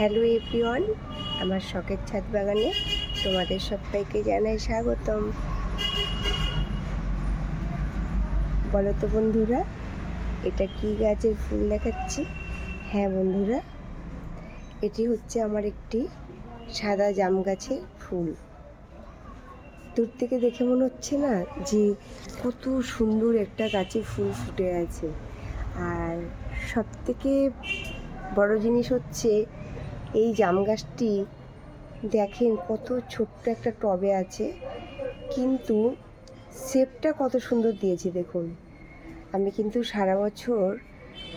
Hello everyone, আমার শখের ছাদ বাগানে তোমাদের সবাইকে জানাই স্বাগতম। বলো তো বন্ধুরা, এটা কি গাছের ফুল দেখাচ্ছি? হ্যাঁ বন্ধুরা, এটি হচ্ছে আমার একটি সাদা জাম গাছের ফুল। দূর থেকে দেখে মনে হচ্ছে না যে কত সুন্দর একটা গাছে ফুল ফুটে আছে। আর সব থেকে বড় জিনিস হচ্ছে এই জাম গাছটি দেখেন কত ছোট্ট একটা টবে আছে, কিন্তু শেপটা কত সুন্দর দিয়েছে দেখুন। আমি কিন্তু সারা বছর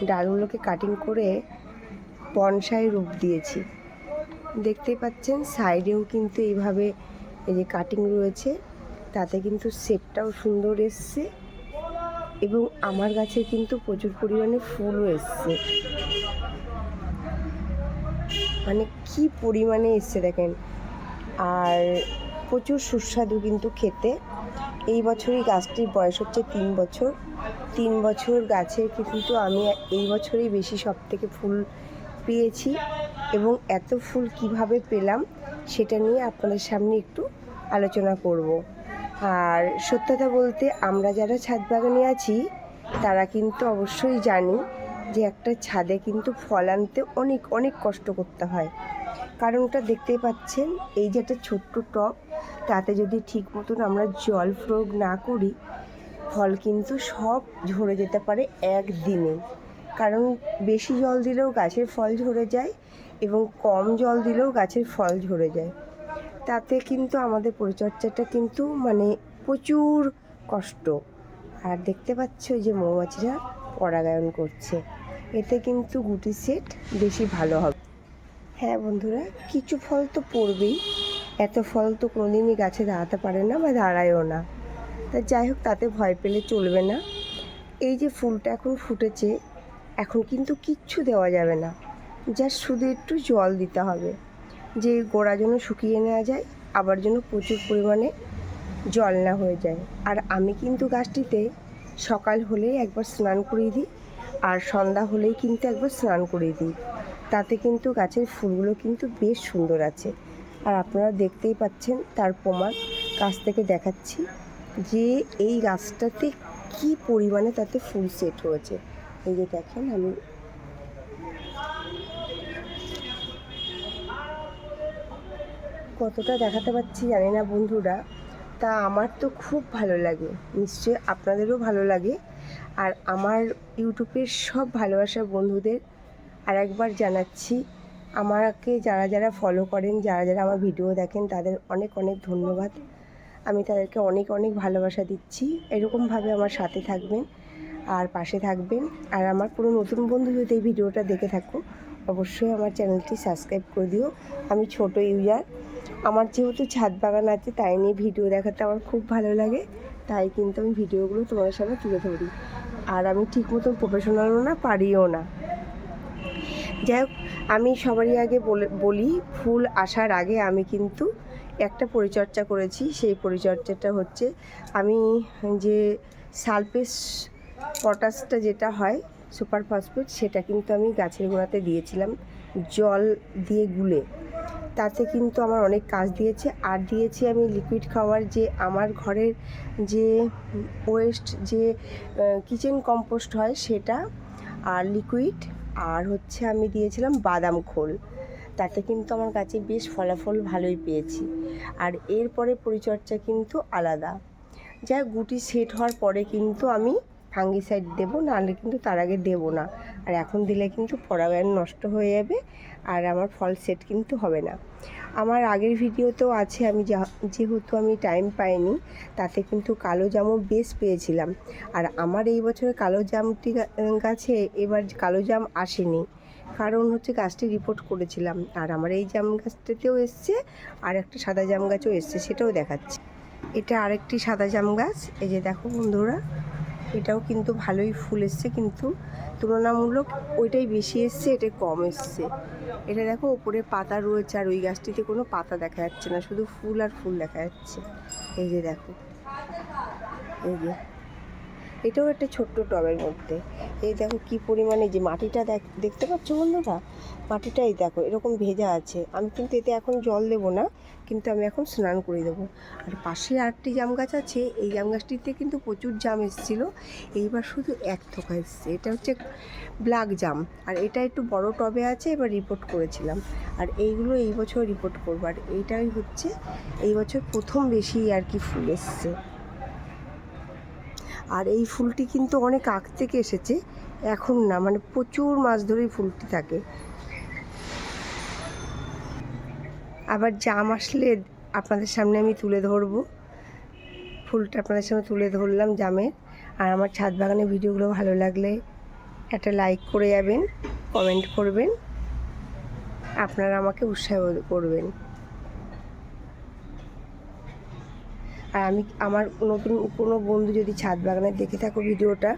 ডালগুলোকে কাটিং করে বনসাই রূপ দিয়েছি। দেখতেই পাচ্ছেন, সাইডেও কিন্তু এইভাবে এই যে কাটিং রয়েছে, তাতে কিন্তু শেপটাও সুন্দর এসছে এবং আমার গাছে কিন্তু প্রচুর পরিমাণে ফুলও এসছে। মানে কি পরিমাণে এসছে দেখেন? আর প্রচুর সুস্বাদু কিন্তু খেতে। এই বছরই গাছটির বয়স হচ্ছে তিন বছর। তিন বছর গাছের কিন্তু আমি এই বছরেই বেশি সব থেকে ফুল পেয়েছি এবং এত ফুল কীভাবে পেলাম সেটা নিয়ে আপনাদের সামনে একটু আলোচনা করব। আর সত্যতা বলতে আমরা যারা ছাদ বাগানে আছি, তারা কিন্তু অবশ্যই জানি যে একটা ছাদে কিন্তু ফল আনতে অনেক অনেক কষ্ট করতে হয়। কারণ ওটা দেখতেই পাচ্ছেন, এই যে একটা ছোট্ট টব, তাতে যদি ঠিক মতন আমরা জল প্রয়োগ না করি, ফল কিন্তু সব ঝরে যেতে পারে একদিনে। কারণ বেশি জল দিলেও গাছের ফল ঝরে যায় এবং কম জল দিলেও গাছের ফল ঝরে যায়। তাতে কিন্তু আমাদের পরিচর্যাটা কিন্তু মানে প্রচুর কষ্ট। আর দেখতে পাচ্ছ যে মৌমাছিরা পরাগায়ন করছে। এতে কিন্তু গুটি সেট বেশি ভালো হবে। হ্যাঁ বন্ধুরা, কিছু ফল তো পড়বেই। এত ফল তো কোনোদিনই গাছে দাঁড়াতে পারে না বা দাঁড়ায়ও না। তা যাই হোক, তাতে ভয় পেলে চলবে না। এই যে ফুলটা এখন ফুটেছে, এখন কিন্তু কিচ্ছু দেওয়া যাবে না। জাস্ট শুধু একটু জল দিতে হবে। যে গোড়া যেন শুকিয়ে নেওয়া যায়, আবার যেন প্রচুর পরিমাণে জল না হয়ে যায়। আর আমি কিন্তু গাছটিতে সকাল হলেই একবার স্নান করিয়ে দিই। আর সন্ধ্যা হলেই কিন্তু একবার স্নান করে দিই। তাতে কিন্তু গাছের ফুলগুলো কিন্তু বেশ সুন্দর আছে। আর আপনারা দেখতেই পাচ্ছেন তার প্রমাণ। কাছ থেকে দেখাচ্ছি যে এই গাছটাতে কি পরিমাণে তাতে ফুল সেট হয়েছে। এই যে দেখেন আমি কতটা দেখাতে পাচ্ছি জানি না বন্ধুরা। তা আমার তো খুব ভালো লাগে। নিশ্চয়ই আপনাদেরও ভালো লাগে। আর আমার ইউটিউবের সব ভালোবাসার বন্ধুদের আর একবার জানাচ্ছি, আমাকে যারা যারা ফলো করেন, যারা যারা আমার ভিডিও দেখেন, তাদের অনেক অনেক ধন্যবাদ। আমি তাদেরকে অনেক অনেক ভালোবাসা দিচ্ছি। এরকমভাবে আমার সাথে থাকবেন আর পাশে থাকবেন। আর আমার পুরো নতুন বন্ধু যদি এই ভিডিওটা দেখে থাকো, অবশ্যই আমার চ্যানেলটি সাবস্ক্রাইব করে দিও। আমি ছোট ইউজার আমার যেহেতু ছাদ বাগান আছে, তাই নিয়ে ভিডিও দেখাতে আমার খুব ভালো লাগে। তাই কিন্তু আমি ভিডিওগুলো তোমাদের সামনে তুলে ধরি। আর আমি ঠিক মতন প্রফেশনালও না, পারিও না। যাই হোক, আমি সবারই আগে বলে, ফুল আসার আগে আমি কিন্তু একটা পরিচর্যা করেছি। সেই পরিচর্যাটা হচ্ছে, আমি যে সালফেস পটাশটা যেটা হয়, সুপার ফসফেট, সেটা কিন্তু আমি গাছের গোড়াতে দিয়েছিলাম। জল দিয়ে গুলে। তাতে কিন্তু আমার অনেক কাজ দিয়েছে। আর দিয়েছি আমি লিকুইড খাওয়ার যে আমার ঘরের যে ওয়েস্ট যে কিচেন কম্পোস্ট হয় সেটা, আর লিকুইড আর হচ্ছে আমি দিয়েছিলাম বাদাম খোল। তাতে কিন্তু আমার গাছে বেশ ফলাফল ভালোই পেয়েছি। আর এরপরে পরিচর্যা কিন্তু আলাদা। যা গুটি সেট হওয়ার পরে কিন্তু আমি ফাঙ্গিসাইড দেবো, নাহলে কিন্তু তার আগে দেবো না। আর এখন দিলে কিন্তু পরাগায়ন নষ্ট হয়ে যাবে, আর আমার ফল সেট কিন্তু হবে না। আমার আগের ভিডিওতেও আছে, আমি যেহেতু আমি টাইম পাইনি, তাতে কিন্তু কালো জামও বেশ পেয়েছিলাম। আর আমার এই বছরে কালো জামটি গাছে এবার কালো জাম আসেনি। কারণ হচ্ছে গাছটি রিপোর্ট করেছিলাম। আর আমার এই জাম গাছটাতেও এসছে, আর একটা সাদা জাম গাছও এসছে, সেটাও দেখাচ্ছি। এটা আরেকটি সাদা জাম গাছ, এই যে দেখো বন্ধুরা। এটাও কিন্তু ভালোই ফুল এসছে, কিন্তু তুলনামূলক ওইটাই বেশি এসছে, এটা কম এসছে। এটা দেখো, ওপরে পাতা রয়েছে আর ওই গাছটিতে কোনো পাতা দেখা যাচ্ছে না, শুধু ফুল আর ফুল দেখা যাচ্ছে। এই যে দেখো, এই যে। এটাও একটা ছোট্ট টবের মধ্যে। এই দেখো কি পরিমাণে যে মাটিটা দেখ দেখতে পাচ্ছ বন্ধুরা? মাটিটা এই দেখো, এরকম ভেজা আছে। আমি কিন্তু এতে এখন জল দেবো না, কিন্তু আমি এখন স্নান করে দেবো। আর পাশে আরেকটি জাম গাছ আছে, এই জাম গাছটিতে কিন্তু প্রচুর জাম এসেছিল। এইবার শুধু এক থোকা এসছে। এটা হচ্ছে ব্ল্যাক জাম। আর এটা একটু বড় টবে আছে, এবার রিপোর্ট করেছিলাম। আর এইগুলো এই বছর রিপোর্ট করব। আর এইটাই হচ্ছে, এই বছর প্রথম বেশি আর কি ফুল এসছে। আর এই ফুলটি কিন্তু অনেক আগ থেকে এসেছে। এখন না মানে প্রচুর মাস ধরেই ফুলটি থাকে। আবার জাম আসলে আপনাদের সামনে আমি তুলে ধরবো। ফুলটা আপনাদের সামনে তুলে ধরলাম জামের। আর আমার ছাদ বাগানের ভিডিওগুলো ভালো লাগলে একটা লাইক করে যাবেন, কমেন্ট করবেন। আপনারা আমাকে উৎসাহ করবেন। আর আমি আমার নতুন কোনো বন্ধু যদি ছাদ বাগানে দেখে থাকো ভিডিওটা,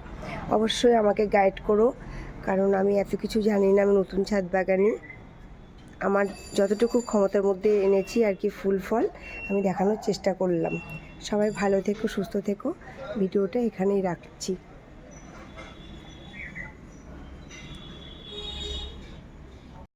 অবশ্যই আমাকে গাইড করো। কারণ আমি এত কিছু জানি না, আমি নতুন ছাদ বাগানি। আমার যতটুকু ক্ষমতার মধ্যে এনেছি আর কি ফুল ফল, আমি দেখানোর চেষ্টা করলাম। সবাই ভালো থেকো, সুস্থ থেকো। ভিডিওটা এখানেই রাখছি।